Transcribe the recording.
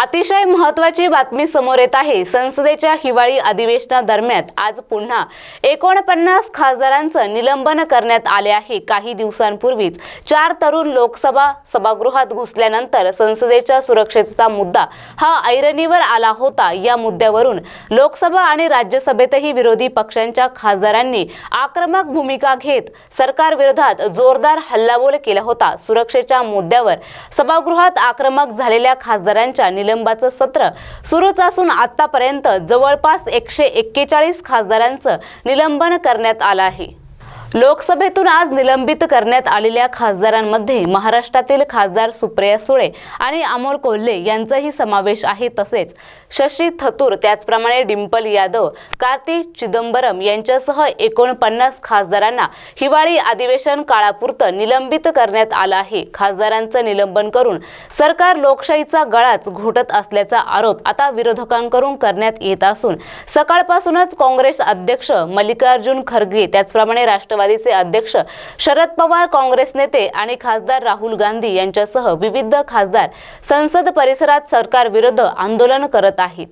अतिशय महत्वाची बातमी समोर येत आहे. संसदेच्या हिवाळी अधिवेशनादरम्यान आज पुन्हा एकोणपन्नास खासदारांचं निलंबन करण्यात आले आहे. काही दिवसांपूर्वीच चार तरुण लोकसभा सभागृहात घुसल्यानंतर संसदेच्या सुरक्षेचा मुद्दा हा ऐरणीवर आला होता. या मुद्द्यावरून लोकसभा आणि राज्यसभेतही विरोधी पक्षांच्या खासदारांनी आक्रमक भूमिका घेत सरकारविरोधात जोरदार हल्लाबोल केला होता. सुरक्षेच्या मुद्द्यावर सभागृहात आक्रमक झालेल्या खासदारांच्या निलंबाचं सत्र सुरूच असून आतापर्यंत जवळपास एकशे एक्केचाळीस खासदारांचं निलंबन करण्यात आलं आहे. लोकसभेतून आज निलंबित करण्यात आलेल्या खासदारांमध्ये महाराष्ट्रातील खासदार सुप्रिया सुळे आणि अमोल कोल्हे यांचाही समावेश आहे. तसेच शशी थतूर त्याचप्रमाणे डिंपल यादव कार्ती चिदंबरम यांच्यासह एकोणपन्नास खासदारांना हिवाळी अधिवेशन काळापुरतं निलंबित करण्यात आलं आहे. खासदारांचं निलंबन करून सरकार लोकशाहीचा गळाच घोटत असल्याचा आरोप आता विरोधकांकडून करण्यात येत असून सकाळपासूनच काँग्रेस अध्यक्ष मल्लिकार्जुन खरगे त्याचप्रमाणे राष्ट्रवादीचे अध्यक्ष शरद पवार काँग्रेस नेते आणि खासदार राहुल गांधी यांच्यासह विविध खासदार संसद परिसरात सरकारविरुद्ध आंदोलन करत आहेत.